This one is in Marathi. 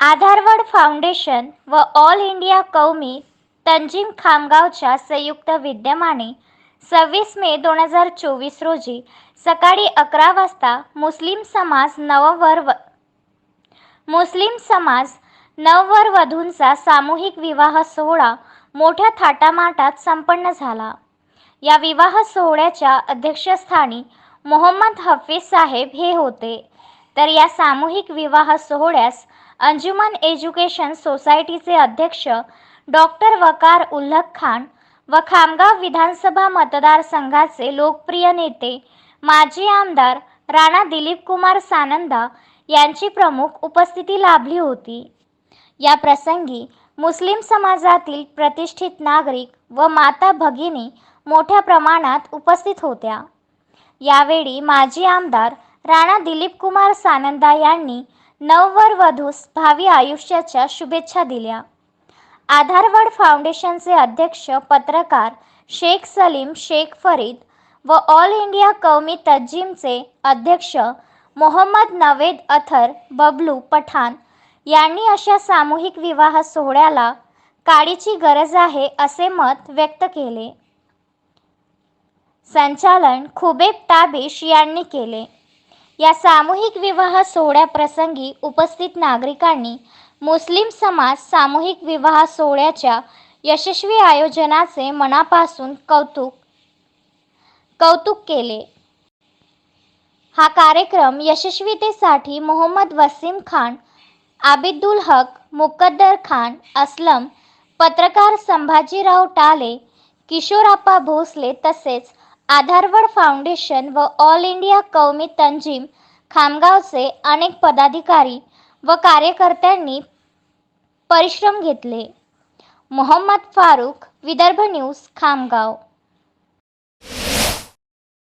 आधारवड फाउंडेशन व ऑल इंडिया कौमी तंजीम खामगावच्या संयुक्त विद्यमाने सव्वीस मे दोन हजार चोवीस रोजी सकाळी अकरा वाजता मुस्लिम समाज नववर व मुस्लिम समाज नववर वधूंचा सामूहिक विवाह सोहळा मोठ्या थाटामाटात संपन्न झाला. या विवाह सोहळ्याच्या अध्यक्षस्थानी मोहम्मद हफीज साहेब हे होते. तर या सामूहिक विवाह सोहळ्यास अंजुमन एज्युकेशन सोसायटीचे अध्यक्ष डॉक्टर वकार उल्लख खान व खामगाव विधानसभा मतदारसंघाचे लोकप्रिय नेते माजी आमदार राणा दिलीप कुमार सानंदा यांची प्रमुख उपस्थिती लाभली होती. या प्रसंगी मुस्लिम समाजातील प्रतिष्ठित नागरिक व माता भगिनी मोठ्या प्रमाणात उपस्थित होत्या. यावेळी माजी आमदार राणा दिलीप कुमार सानंदा यांनी नववर वधूस भावी आयुष्याच्या शुभेच्छा दिल्या. आधारवड फाउंडेशनचे अध्यक्ष पत्रकार शेख सलीम शेख फरीद व ऑल इंडिया कौमी तज्जीमचे अध्यक्ष मोहम्मद नवेद अथर बबलू पठाण यांनी अशा सामूहिक विवाह सोहळ्याला काळीची गरज आहे असे मत व्यक्त केले. संचालन खुबेब ताबिश यांनी केले. या सामूहिक विवाह सोहळ्याप्रसंगी उपस्थित नागरिकांनी मुस्लिम समाज सामूहिक विवाह सोहळ्याच्या यशस्वी आयोजनाचे मनापासून कौतुक कौतुक केले. हा कार्यक्रम यशस्वीतेसाठी मोहम्मद वसीम खान आबिदुल हक मुकद्दर खान असलम पत्रकार संभाजीराव टाले किशोराप्पा भोसले तसेच आधारवड फाउंडेशन व ऑल इंडिया कौमी तंजीम खामगावचे अनेक पदाधिकारी व कार्यकर्त्यांनी परिश्रम घेतले. मोहम्मद फारूक विदर्भ न्यूज खामगाव.